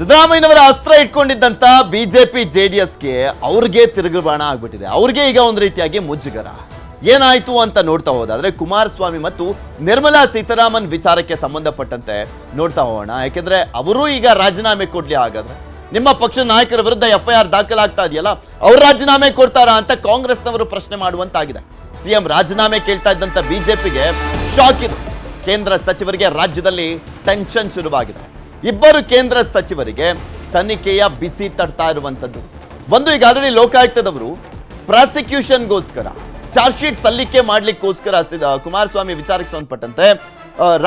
ಸಿದ್ದರಾಮಯ್ಯನವರ ಅಸ್ತ್ರ ಇಟ್ಕೊಂಡಿದ್ದಂತ ಬಿಜೆಪಿ ಜೆಡಿಎಸ್ಗೆ ಅವ್ರಿಗೆ ತಿರುಗುಬಾಣ ಆಗ್ಬಿಟ್ಟಿದೆ. ಅವ್ರಿಗೆ ಈಗ ಒಂದು ರೀತಿಯಾಗಿ ಮುಜುಗರ. ಏನಾಯ್ತು ಅಂತ ನೋಡ್ತಾ ಹೋದಾದ್ರೆ ಕುಮಾರಸ್ವಾಮಿ ಮತ್ತು ನಿರ್ಮಲಾ ಸೀತಾರಾಮನ್ ವಿಚಾರಕ್ಕೆ ಸಂಬಂಧಪಟ್ಟಂತೆ ನೋಡ್ತಾ ಹೋಗೋಣ. ಯಾಕೆಂದ್ರೆ ಅವರು ಈಗ ರಾಜೀನಾಮೆ ಕೊಡ್ಲಿ ಹಾಗಾದ್ರೆ. ನಿಮ್ಮ ಪಕ್ಷದ ನಾಯಕರ ವಿರುದ್ಧ ಎಫ್ ಐ ಆರ್ ದಾಖಲಾಗ್ತಾ ಇದೆಯಲ್ಲ, ಅವ್ರು ರಾಜೀನಾಮೆ ಕೊಡ್ತಾರಾ ಅಂತ ಕಾಂಗ್ರೆಸ್ನವರು ಪ್ರಶ್ನೆ ಮಾಡುವಂತಾಗಿದೆ. ಸಿಎಂ ರಾಜೀನಾಮೆ ಕೇಳ್ತಾ ಇದ್ದಂತ ಬಿಜೆಪಿಗೆ ಶಾಕ್ ಇದು. ಕೇಂದ್ರ ಸಚಿವರಿಗೆ ರಾಜ್ಯದಲ್ಲಿ ಟೆನ್ಷನ್ ಶುರುವಾಗಿದೆ. ಇಬ್ಬರು ಕೇಂದ್ರ ಸಚಿವರಿಗೆ ತನಿಖೆಯ ಬಿಸಿ ತಡ್ತಾ ಇರುವಂಥದ್ದು. ಒಂದು ಈಗ ಆಲ್ರೆಡಿ ಲೋಕಾಯುಕ್ತದವರು ಪ್ರಾಸಿಕ್ಯೂಷನ್ಗೋಸ್ಕರ ಚಾರ್ಜ್ ಶೀಟ್ ಸಲ್ಲಿಕೆ ಮಾಡಲಿಕ್ಕೋಸ್ಕರ ಕುಮಾರಸ್ವಾಮಿ ವಿಚಾರಕ್ಕೆ ಸಂಬಂಧಪಟ್ಟಂತೆ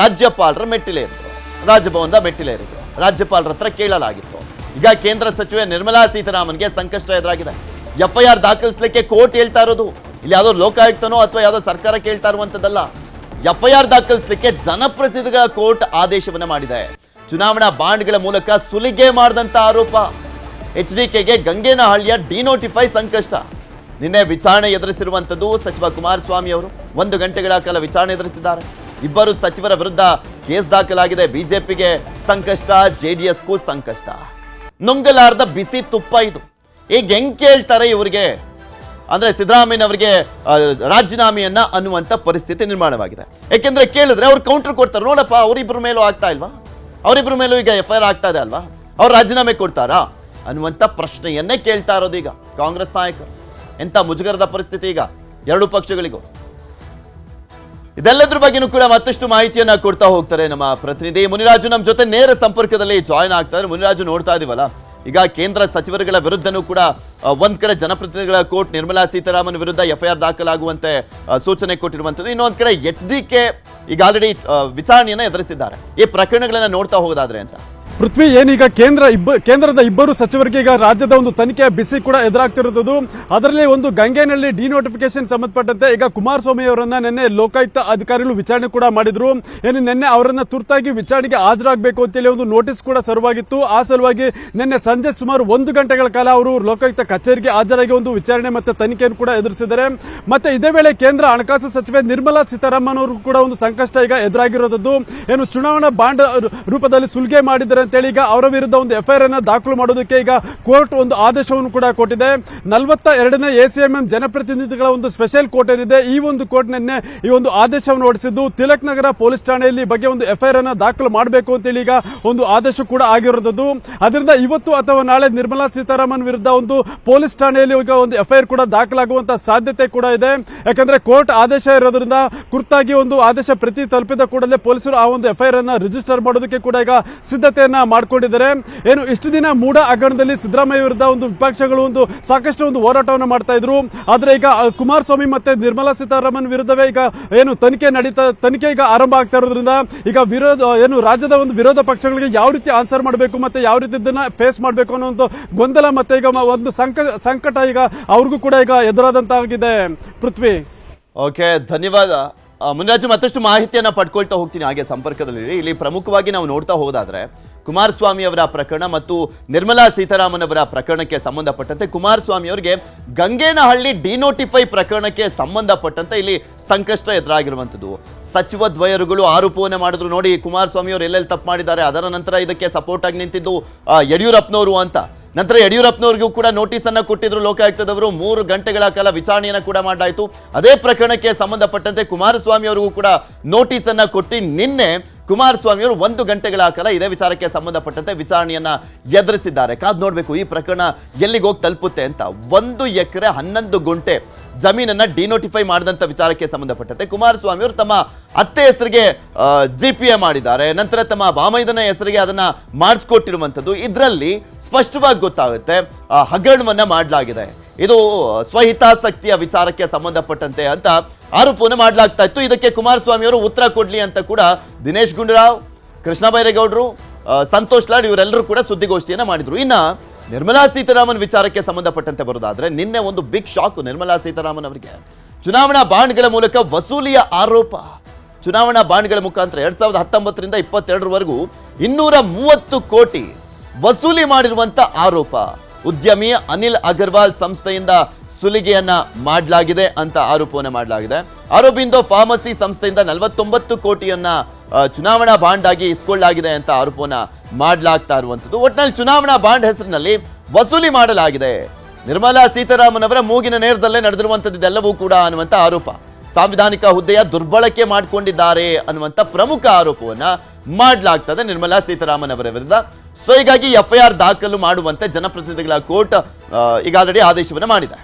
ರಾಜ್ಯಪಾಲರ ರಾಜ್ಯಪಾಲರ ಮೆಟ್ಟಿಲೇರಿದ್ರು. ರಾಜಭವನದ ಮೆಟ್ಟಿಲೇರಿದ್ರು. ರಾಜ್ಯಪಾಲರ ಹತ್ರ ಕೇಳಲಾಗಿತ್ತು. ಈಗ ಕೇಂದ್ರ ಸಚಿವೆ ನಿರ್ಮಲಾ ಸೀತಾರಾಮನ್ಗೆ ಸಂಕಷ್ಟ ಎದುರಾಗಿದೆ. ಎಫ್ಐಆರ್ ದಾಖಲಿಸಲಿಕ್ಕೆ ಕೋರ್ಟ್ ಹೇಳ್ತಾ ಇರೋದು. ಇಲ್ಲಿ ಯಾವುದೋ ಲೋಕಾಯುಕ್ತನೋ ಅಥವಾ ಯಾವುದೋ ಸರ್ಕಾರ ಕೇಳ್ತಾ ಇರುವಂತದ್ದಲ್ಲ ಎಫ್ಐಆರ್ ದಾಖಲಿಸಲಿಕ್ಕೆ ಜನಪ್ರತಿನಿಧಿಗಳ ಕೋರ್ಟ್ ಆದೇಶವನ್ನ ಮಾಡಿದೆ. ಚುನಾವಣಾ ಬಾಂಡ್ಗಳ ಮೂಲಕ ಸುಲಿಗೆ ಮಾಡಿದಂತ ಆರೋಪ. ಎಚ್ ಡಿ ಕೆಗೆ ಗಂಗೇನಹಳ್ಳಿಯ ಡಿನೋಟಿಫೈ ಸಂಕಷ್ಟ. ನಿನ್ನೆ ವಿಚಾರಣೆ ಎದುರಿಸಿರುವಂತದ್ದು ಸಚಿವ ಕುಮಾರಸ್ವಾಮಿ ಅವರು. ಒಂದು ಗಂಟೆಗಳ ಕಾಲ ವಿಚಾರಣೆ ಎದುರಿಸಿದ್ದಾರೆ. ಇಬ್ಬರು ಸಚಿವರ ವಿರುದ್ಧ ಕೇಸ್ ದಾಖಲಾಗಿದೆ. ಬಿಜೆಪಿಗೆ ಸಂಕಷ್ಟ, ಜೆಡಿಎಸ್ಗೂ ಸಂಕಷ್ಟ. ನುಂಗಲಾರ್ದ ಬಿಸಿ ತುಪ್ಪ ಇದು. ಈಗ ಹೆಂಗ್ ಕೇಳ್ತಾರೆ ಇವರಿಗೆ, ಅಂದ್ರೆ ಸಿದ್ದರಾಮಯ್ಯನವರಿಗೆ ರಾಜೀನಾಮೆಯನ್ನ ಅನ್ನುವಂತ ಪರಿಸ್ಥಿತಿ ನಿರ್ಮಾಣವಾಗಿದೆ. ಯಾಕೆಂದ್ರೆ ಕೇಳಿದ್ರೆ ಅವ್ರು ಕೌಂಟರ್ ಕೊಡ್ತಾರೆ. ನೋಡಪ್ಪ ಅವರಿಬ್ಬರ ಮೇಲೂ ಆಗ್ತಾ ಇಲ್ವಾ? ಅವರಿಬ್ಬರ ಮೇಲೂ ಈಗ ಎಫ್ ಐ ಆರ್ ಆಗ್ತಾ ಇದೆ ಅಲ್ವಾ? ಅವ್ರು ರಾಜೀನಾಮೆ ಕೊಡ್ತಾರಾ? ಅನ್ನುವಂತ ಪ್ರಶ್ನೆಯನ್ನೇ ಕೇಳ್ತಾ ಇರೋದು ಈಗ ಕಾಂಗ್ರೆಸ್ ನಾಯಕರು. ಎಂಥ ಮುಜುಗರದ ಪರಿಸ್ಥಿತಿ ಈಗ ಎರಡು ಪಕ್ಷಗಳಿಗೂ. ಇದೆಲ್ಲದ್ರ ಬಗ್ಗೆನೂ ಕೂಡ ಮತ್ತಷ್ಟು ಮಾಹಿತಿಯನ್ನ ಕೊಡ್ತಾ ಹೋಗ್ತಾರೆ ನಮ್ಮ ಪ್ರತಿನಿಧಿ ಮುನಿರಾಜು. ನಮ್ಮ ಜೊತೆ ನೇರ ಸಂಪರ್ಕದಲ್ಲಿ ಜಾಯ್ನ್ ಆಗ್ತಾರೆ ಮುನಿರಾಜು ನೋಡ್ತಾ ಇದೀವಲ್ಲ? ಈಗ ಕೇಂದ್ರ ಸಚಿವರುಗಳ ವಿರುದ್ಧನೂ ಕೂಡ ಒಂದ್ ಕಡೆ ಜನಪ್ರತಿನಿಧಿಗಳ ಕೋರ್ಟ್ ನಿರ್ಮಲಾ ಸೀತಾರಾಮನ್ ವಿರುದ್ಧ ಎಫ್ಐಆರ್ ದಾಖಲಾಗುವಂತೆ ಸೂಚನೆ ಕೊಟ್ಟಿರುವಂತದ್ದು ಇನ್ನೊಂದ್ ಕಡೆ ಎಚ್ ಡಿ ಕೆ ಈಗ ಆಲ್ರೆಡಿ ವಿಚಾರಣೆಯನ್ನ ಎದುರಿಸಿದ್ದಾರೆ. ಈ ಪ್ರಕರಣಗಳನ್ನ ನೋಡ್ತಾ ಹೋಗೋದಾದ್ರೆ ಅಂತ. ಪೃಥ್ವಿ, ಏನೀಗ ಕೇಂದ್ರ ಇಬ್ಬ, ಕೇಂದ್ರದ ಇಬ್ಬರು ಸಚಿವರಿಗೆ ಈಗ ರಾಜ್ಯದ ಒಂದು ತನಿಖೆಯ ಬಿಸಿ ಕೂಡ ಎದುರಾಗ್ತಿರುವುದು ಅದರಲ್ಲಿ ಒಂದು ಗಂಗೆನಲ್ಲಿ ಡಿನೋಟಿಫಿಕೇಶನ್ ಸಂಬಂಧಪಟ್ಟಂತೆ ಈಗ ಕುಮಾರಸ್ವಾಮಿ ಅವರನ್ನ ನಿನ್ನೆ ಲೋಕಾಯುಕ್ತ ಅಧಿಕಾರಿಗಳು ವಿಚಾರಣೆ ಕೂಡ ಮಾಡಿದ್ರು. ಏನು ನಿನ್ನೆ ಅವರನ್ನ ತುರ್ತಾಗಿ ವಿಚಾರಣೆಗೆ ಹಾಜರಾಗಬೇಕು ಅಂತೇಳಿ ಒಂದು ನೋಟಿಸ್ ಕೂಡ ಸರ್ವಾಗಿತ್ತು ಆ ಸಲುವಾಗಿ ನಿನ್ನೆ ಸಂಜೆ ಸುಮಾರು ಒಂದು ಗಂಟೆಗಳ ಕಾಲ ಅವರು ಲೋಕಾಯುಕ್ತ ಕಚೇರಿಗೆ ಹಾಜರಾಗಿ ಒಂದು ವಿಚಾರಣೆ ಮತ್ತೆ ತನಿಖೆಯನ್ನು ಕೂಡ ಎದುರಿಸಿದ್ದಾರೆ. ಮತ್ತೆ ಇದೇ ವೇಳೆ ಕೇಂದ್ರ ಹಣಕಾಸು ಸಚಿವೆ ನಿರ್ಮಲಾ ಸೀತಾರಾಮನ್ ಅವರು ಕೂಡ ಒಂದು ಸಂಕಷ್ಟ ಈಗ ಎದುರಾಗಿರೋದು ಏನು ಚುನಾವಣಾ ಬಾಂಡ್ ರೂಪದಲ್ಲಿ ಸುಲಿಗೆ ಮಾಡಿದ್ದಾರೆ ಅಂತೇಳಿ ಈಗ ಅವರ ವಿರುದ್ಧ ಒಂದು ಎಫ್ಐಆರ್ ಅನ್ನು ದಾಖಲು ಮಾಡೋದಕ್ಕೆ ಈಗ ಕೋರ್ಟ್ ಒಂದು ಆದೇಶವನ್ನು ಕೂಡ ಕೊಟ್ಟಿದೆ. ನಲವತ್ತ ಎರಡನೇ ಎಸಿಎಂಎಂ ಜನಪ್ರತಿನಿಧಿಗಳ ಒಂದು ಸ್ಪೆಷಲ್ ಕೋರ್ಟ್ ಏನಿದೆ, ಈ ಒಂದು ಕೋರ್ಟ್ ನಿನ್ನೆ ಈ ಒಂದು ಆದೇಶವನ್ನು ಹೊರಡಿಸಿದ್ದು. ತಿಲಕ್ ನಗರ ಪೊಲೀಸ್ ಠಾಣೆಯಲ್ಲಿ ಬಗ್ಗೆ ಒಂದು ಎಫ್ಐಆರ್ ಅನ್ನು ದಾಖಲು ಮಾಡಬೇಕು ಅಂತೇಳಿ ಈಗ ಒಂದು ಆದೇಶ ಕೂಡ ಆಗಿರೋದು ಅದರಿಂದ ಇವತ್ತು ಅಥವಾ ನಾಳೆ ನಿರ್ಮಲಾ ಸೀತಾರಾಮನ್ ವಿರುದ್ಧ ಒಂದು ಪೊಲೀಸ್ ಠಾಣೆಯಲ್ಲಿ ಈಗ ಒಂದು ಎಫ್ಐಆರ್ ಕೂಡ ದಾಖಲಾಗುವಂತಹ ಸಾಧ್ಯತೆ ಕೂಡ ಇದೆ. ಯಾಕಂದ್ರೆ ಕೋರ್ಟ್ ಆದೇಶ ಇರೋದ್ರಿಂದ ಕುರ್ತಾಗಿ ಒಂದು ಆದೇಶ ಪ್ರತಿ ತಲುಪಿದ ಕೂಡಲೇ ಪೊಲೀಸರು ಆ ಒಂದು ಎಫ್ಐಆರ್ ಅನ್ನು ರಿಜಿಸ್ಟರ್ ಮಾಡೋದಕ್ಕೆ ಕೂಡ ಈಗ ಸಿದ್ಧತೆಯನ್ನ ಮಾಡ್ಕೊಂಡಿದ್ದಾರೆ. ಏನು, ಇಷ್ಟು ದಿನ ಮೂಡ ಹಗರಣದಲ್ಲಿ ಸಿದ್ದರಾಮಯ್ಯ ವಿರುದ್ಧ ಒಂದು ವಿಪಕ್ಷಗಳು ಒಂದು ಸಾಕಷ್ಟು ಒಂದು ಹೋರಾಟವನ್ನು ಮಾಡ್ತಾ ಇದ್ರು. ಆದ್ರೆ ಈಗ ಕುಮಾರಸ್ವಾಮಿ ಮತ್ತೆ ನಿರ್ಮಲಾ ಸೀತಾರಾಮನ್ ವಿರುದ್ಧವೇ ಈಗ ಏನು ತನಿಖೆ ನಡೀತಾ, ತನಿಖೆ ಈಗ ಆರಂಭ ಆಗ್ತಾ ಇರೋದ್ರಿಂದ ಈಗ ವಿರೋಧ, ಏನು ರಾಜ್ಯದ ಒಂದು ವಿರೋಧ ಪಕ್ಷಗಳಿಗೆ ಯಾವ ರೀತಿ ಆನ್ಸರ್ ಮಾಡಬೇಕು ಮತ್ತೆ ಯಾವ ರೀತಿ ಇದನ್ನ ಫೇಸ್ ಮಾಡಬೇಕು ಅನ್ನೋ ಒಂದು ಗೊಂದಲ ಮತ್ತೆ ಈಗ ಒಂದು ಸಂಕ, ಸಂಕಟ ಈಗ ಅವ್ರಿಗೂ ಕೂಡ ಈಗ ಎದುರಾದಂತಾಗಿದೆ. ಪೃಥ್ವಿ. ಓಕೆ ಧನ್ಯವಾದ. ಮುನಿರಾಜು ಮತ್ತಷ್ಟು ಮಾಹಿತಿಯನ್ನು ಪಡ್ಕೊಳ್ತಾ ಹೋಗ್ತೀನಿ ಹಾಗೆ ಸಂಪರ್ಕದಲ್ಲಿ ಇಲ್ಲಿ ಪ್ರಮುಖವಾಗಿ ನಾವು ನೋಡ್ತಾ ಹೋದಾದ್ರೆ ಕುಮಾರಸ್ವಾಮಿ ಅವರ ಪ್ರಕರಣ ಮತ್ತು ನಿರ್ಮಲಾ ಸೀತಾರಾಮನ್ ಅವರ ಪ್ರಕರಣಕ್ಕೆ ಸಂಬಂಧಪಟ್ಟಂತೆ ಕುಮಾರಸ್ವಾಮಿ ಅವರಿಗೆ ಗಂಗೇನಹಳ್ಳಿ ಡಿನೋಟಿಫೈ ಪ್ರಕರಣಕ್ಕೆ ಸಂಬಂಧಪಟ್ಟಂತೆ ಇಲ್ಲಿ ಸಂಕಷ್ಟ ಎದುರಾಗಿರುವಂಥದ್ದು. ಸಚಿವ ದ್ವಯರುಗಳು ಆರೋಪವನ್ನು ಮಾಡಿದ್ರು ನೋಡಿ ಕುಮಾರಸ್ವಾಮಿ ಅವರು ಎಲ್ಲೆಲ್ಲಿ ತಪ್ಪು ಮಾಡಿದ್ದಾರೆ, ಅದರ ನಂತರ ಇದಕ್ಕೆ ಸಪೋರ್ಟ್ ಆಗಿ ನಿಂತಿದ್ದು ಯಡಿಯೂರಪ್ಪನವರು ಅಂತ. ನಂತರ ಯಡಿಯೂರಪ್ಪನವರಿಗೂ ಕೂಡ ನೋಟಿಸ್ ಅನ್ನ ಕೊಟ್ಟಿದ್ರು ಲೋಕಾಯುಕ್ತದವರು ಮೂರು ಗಂಟೆಗಳ ಕಾಲ ವಿಚಾರಣೆಯನ್ನ ಕೂಡ ಮಾಡಲಾಯಿತು ಅದೇ ಪ್ರಕರಣಕ್ಕೆ ಸಂಬಂಧಪಟ್ಟಂತೆ ಕುಮಾರಸ್ವಾಮಿ ಅವರಿಗೂ ಕೂಡ ನೋಟಿಸ್ ಅನ್ನ ಕೊಟ್ಟು ನಿನ್ನೆ ಕುಮಾರಸ್ವಾಮಿ ಅವರು ಒಂದು ಗಂಟೆಗಳ ಕಾಲ ಇದೇ ವಿಚಾರಕ್ಕೆ ಸಂಬಂಧಪಟ್ಟಂತೆ ವಿಚಾರಣೆಯನ್ನ ಎದುರಿಸಿದ್ದಾರೆ. ಕಾದ್ ನೋಡ್ಬೇಕು ಈ ಪ್ರಕರಣ ಎಲ್ಲಿಗೆ ಹೋಗಿ ತಲುಪುತ್ತೆ ಅಂತ. ಒಂದು ಎಕರೆ ಹನ್ನೊಂದು ಗುಂಟೆ ಜಮೀನನ್ನ ಡಿನೋಟಿಫೈ ಮಾಡಿದಂತ ವಿಚಾರಕ್ಕೆ ಸಂಬಂಧಪಟ್ಟಂತೆ ಕುಮಾರಸ್ವಾಮಿ ಅವರು ತಮ್ಮ ಅತ್ತೆ ಹೆಸರಿಗೆ ಜಿ ಪಿ ಎ ಮಾಡಿದ್ದಾರೆ. ನಂತರ ತಮ್ಮ ಬಾಮೈದನ ಹೆಸರಿಗೆ ಅದನ್ನ ಮಾಡಿಸ್ಕೊಟ್ಟಿರುವಂಥದ್ದು. ಇದರಲ್ಲಿ ಸ್ಪಷ್ಟವಾಗಿ ಗೊತ್ತಾಗುತ್ತೆ ಹಗರಣವನ್ನ ಮಾಡಲಾಗಿದೆ. ಇದು ಸ್ವಹಿತಾಸಕ್ತಿಯ ವಿಚಾರಕ್ಕೆ ಸಂಬಂಧಪಟ್ಟಂತೆ ಅಂತ ಆರೋಪವನ್ನು ಮಾಡಲಾಗ್ತಾ ಇತ್ತು. ಇದಕ್ಕೆ ಕುಮಾರಸ್ವಾಮಿ ಅವರು ಉತ್ತರ ಕೊಡ್ಲಿ ಅಂತ ಕೂಡ ದಿನೇಶ್ ಗುಂಡೂರಾವ್, ಕೃಷ್ಣ ಬೈರೇಗೌಡರು ಸಂತೋಷ್ ಲಾಡ್ ಇವರೆಲ್ಲರೂ ಕೂಡ ಸುದ್ದಿಗೋಷ್ಠಿಯನ್ನ ಮಾಡಿದ್ರು. ಇನ್ನ ನಿರ್ಮಲಾ ಸೀತಾರಾಮನ್ ವಿಚಾರಕ್ಕೆ ಸಂಬಂಧಪಟ್ಟಂತೆ ಬರೋದಾದ್ರೆ ನಿನ್ನೆ ಒಂದು ಬಿಗ್ ಶಾಕ್ ನಿರ್ಮಲಾ ಸೀತಾರಾಮನ್ ಅವರಿಗೆ. ಚುನಾವಣಾ ಬಾಂಡ್ಗಳ ಮೂಲಕ ವಸೂಲಿಯ ಆರೋಪ. ಚುನಾವಣಾ ಬಾಂಡ್ಗಳ ಮುಖಾಂತರ ಎರಡ್ ಸಾವಿರದ ಹತ್ತೊಂಬತ್ತರಿಂದ ಇಪ್ಪತ್ತೆರಡರವರೆಗೂ ಇನ್ನೂರ ಮೂವತ್ತು ಕೋಟಿ ವಸೂಲಿ ಮಾಡಿರುವಂತ ಆರೋಪ. ಉದ್ಯಮಿ ಅನಿಲ್ ಅಗರ್ವಾಲ್ ಸಂಸ್ಥೆಯಿಂದ ಸುಲಿಗೆಯನ್ನ ಮಾಡಲಾಗಿದೆ ಅಂತ ಆರೋಪವನ್ನು ಮಾಡಲಾಗಿದೆ. ಅರಬಿಂದೋ ಫಾರ್ಮಸಿ ಸಂಸ್ಥೆಯಿಂದ ನಲವತ್ತೊಂಬತ್ತು ಕೋಟಿಯನ್ನ ಚುನಾವಣಾ ಬಾಂಡ್ ಆಗಿ ಇಸ್ಕೊಳ್ಳಲಾಗಿದೆ ಅಂತ ಆರೋಪವನ್ನ ಮಾಡಲಾಗ್ತಾ ಇರುವಂಥದ್ದು. ಒಟ್ಟಿನಲ್ಲಿ ಚುನಾವಣಾ ಬಾಂಡ್ ಹೆಸರಿನಲ್ಲಿ ವಸೂಲಿ ಮಾಡಲಾಗಿದೆ. ನಿರ್ಮಲಾ ಸೀತಾರಾಮನ್ ಅವರ ಮೂಗಿನ ನೇರದಲ್ಲೇ ನಡೆದಿರುವಂಥದ್ದು ಇದೆಲ್ಲವೂ ಕೂಡ ಅನ್ನುವಂಥ ಆರೋಪ. ಸಾಂವಿಧಾನಿಕ ಹುದ್ದೆಯ ದುರ್ಬಳಕೆ ಮಾಡಿಕೊಂಡಿದ್ದಾರೆ ಅನ್ನುವಂಥ ಪ್ರಮುಖ ಆರೋಪವನ್ನ ಮಾಡಲಾಗ್ತದೆ ನಿರ್ಮಲಾ ಸೀತಾರಾಮನ್ ಅವರ ವಿರುದ್ಧ. ಸೊ, ಹೀಗಾಗಿ ಎಫ್ಐಆರ್ ದಾಖಲು ಮಾಡುವಂತೆ ಜನಪ್ರತಿನಿಧಿಗಳ ಕೋರ್ಟ್ ಈಗ ಆಲ್ರೆಡಿ ಆದೇಶವನ್ನು ಮಾಡಿದೆ.